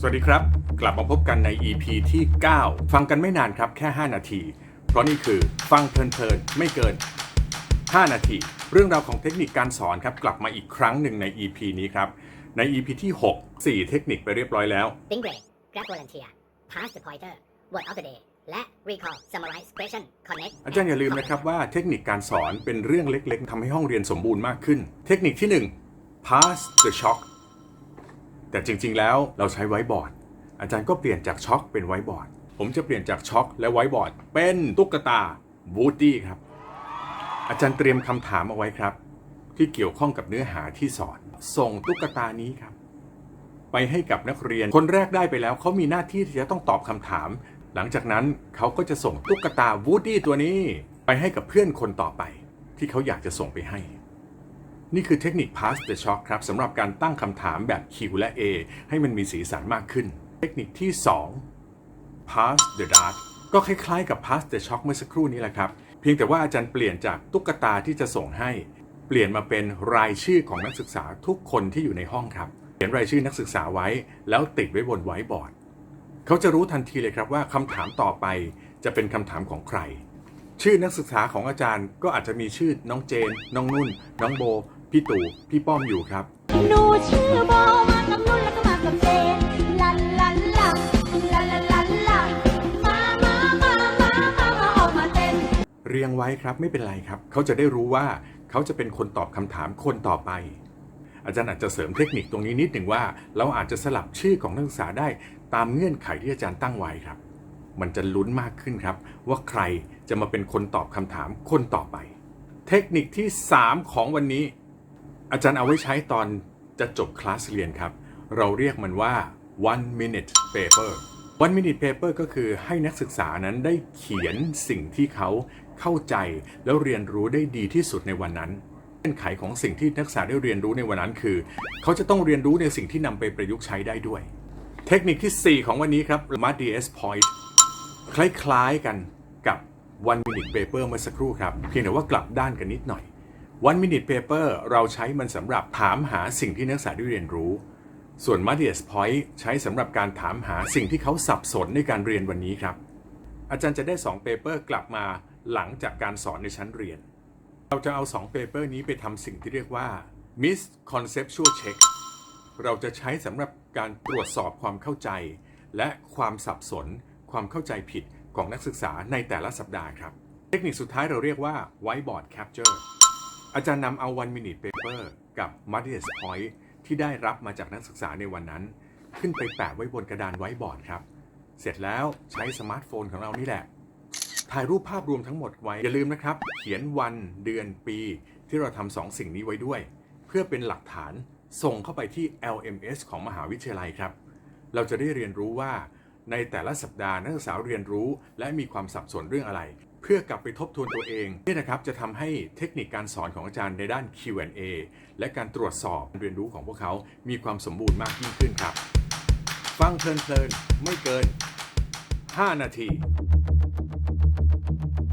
สวัสดีครับ กลับมาพบกันใน EP ที่ 9 ฟังกันไม่นานครับแค่ 5 นาที เพราะนี่คือฟังเพลินๆไม่เกิน 5 นาที เรื่องราวของเทคนิคการสอนครับ กลับมาอีกครั้งหนึ่งใน EP นี้ครับ ใน EP ที่ 6 4 เทคนิคไปเรียบร้อยแล้ว Think break Grab volunteer Pass the pointer Word of the day และ Recall Summarize Question Connect อาจารย์อย่าลืมนะครับว่าเทคนิคการสอนเป็นเรื่องเล็กๆทำให้ห้องเรียนสมบูรณ์มากขึ้น เทคนิคที่ 1 pass the shock แต่จริง ๆ แล้วเราใช้ไวบอร์ด อาจารย์ก็เปลี่ยนจากช็อคเป็นไวบอร์ด ผมจะเปลี่ยนจากช็อคและไวบอร์ด เป็นตุ๊กตาวูดดี้ครับ อาจารย์เตรียมคำถามเอาไว้ครับ ที่เกี่ยวข้องกับเนื้อหาที่สอน ส่งตุ๊กตานี้ครับ ไปให้กับนักเรียน คนแรกได้ไปแล้วเขามีหน้าที่ที่จะต้องตอบคำถาม หลังจากนั้นเขาก็จะส่งตุ๊กตาวูดดี้ตัวนี้ ไปให้กับเพื่อนคนต่อไป ที่เขาอยากจะส่งไปให้ นี่คือเทคนิค pass the shock ครับสำหรับการตั้งคำถามแบบ Q และ A ให้มันมีสีสันมากขึ้น เทคนิคที่ 2 pass the dart ก็คล้ายๆกับ pass the shock เมื่อสักครู่นี้แหละครับ เพียงแต่ว่าอาจารย์เปลี่ยนจากตุ๊กตาที่จะส่งให้ เปลี่ยนมาเป็นรายชื่อของนักศึกษาทุกคนที่อยู่ในห้องครับ เขียนรายชื่อนักศึกษาไว้ แล้วติดไว้บนไวท์บอร์ดเขาจะรู้ทันทีเลยครับว่าคำถามต่อไปจะเป็นคำถามของใคร ชื่อนักศึกษาของอาจารย์ก็อาจจะมีชื่อน้องเจน น้องนุ่น น้องโบ พี่ตู่พี่ป้อมอยู่ครับ หนูชื่อโบมากับนุ่นแล้วก็มากับเจนลันลันลาลันลันลันลามามามามามามาออกมาเต้นเรียงไว้ครับไม่เป็นไรครับ เขาจะได้รู้ว่าเขาจะเป็นคนตอบคำถามคนต่อไป อาจารย์อาจจะเสริมเทคนิคตรงนี้นิดหนึ่งว่า เราอาจจะสลับชื่อของนักศึกษาได้ตามเงื่อนไขที่อาจารย์ตั้งไว้ครับ มันจะลุ้นมากขึ้นครับ ว่าใครจะมาเป็นคนตอบคำถามคนต่อไป เทคนิคที่ 3 ของวันนี้ อาจารย์เอาไว้ใช้ตอนจะจบคลาสเรียนครับ เราเรียกมันว่า one minute paper one minute paper ก็คือให้นักศึกษานั้นได้เขียนสิ่งที่เขาเข้าใจ แล้วเรียนรู้ได้ดีที่สุดในวันนั้นเงื่อนไขของสิ่งที่นักศึกษาได้เรียนรู้ในวันนั้นคือ เขาจะต้องเรียนรู้ในสิ่งที่นำไปประยุกต์ใช้ได้ด้วย เทคนิคทีสี่4 ของวันนี้ครับ MADS Point คล้ายๆกันกับ one minute paper เมื่อสักครู่ครับ เพียงแต่ว่ากลับด้านกันนิดหน่อย one minute paper เราใช้มันสำหรับถามหาสิ่งที่นักศึกษาได้เรียนรู้ ส่วน MADS Point ใช้สำหรับการถามหาสิ่งที่เขาสับสนในการเรียนวันนี้ครับ อาจารย์จะได้ 2 paper กลับมาหลังจากการสอนในชั้นเรียน เราจะเอา 2 paper นี้ไปทำสิ่งที่เรียกว่า misconceptual check เราจะใช้สำหรับการตรวจสอบความเข้าใจ และความสับสน ความเข้าใจผิดของนักศึกษาในแต่ละสัปดาห์ครับ เทคนิคสุดท้ายเราเรียกว่า whiteboard capture อาจารย์นำเอา one minute paper กับ m a d i s point ที่ได้รับมาจากนักศึกษาในวันนั้น ขึ้นไปแปะไว้บนกระดานไว้บอร์ดครับ เสร็จแล้วใช้สมาร์ทโฟนของเรานี่แหละ ถ่ายรูปภาพรวมทั้งหมดไว้ อย่าลืมนะครับ เขียนวันเดือนปี ที่เราทำสองสิ่งนี้ไว้ด้วย เพื่อเป็นหลักฐานส่งเข้าไปที่ LMS ของมหาวิทยาลัยครับ เราจะได้เรียนรู้ว่าในแต่ละสัปดาห์นักศึกษาเรียนรู้ และมีความสับสนเรื่องอะไร พื่อกลับไปทบทวนตัวเองนี่นะครับจะทำให้เทคนิคการสอนของอาจารย์ในด้าน Q&A และการตรวจสอบเรียนรู้ของพวกเขา มีความสมบูรณ์มากยิ่งขึ้นครับ ฟังเพลินๆไม่เกิน 5 นาที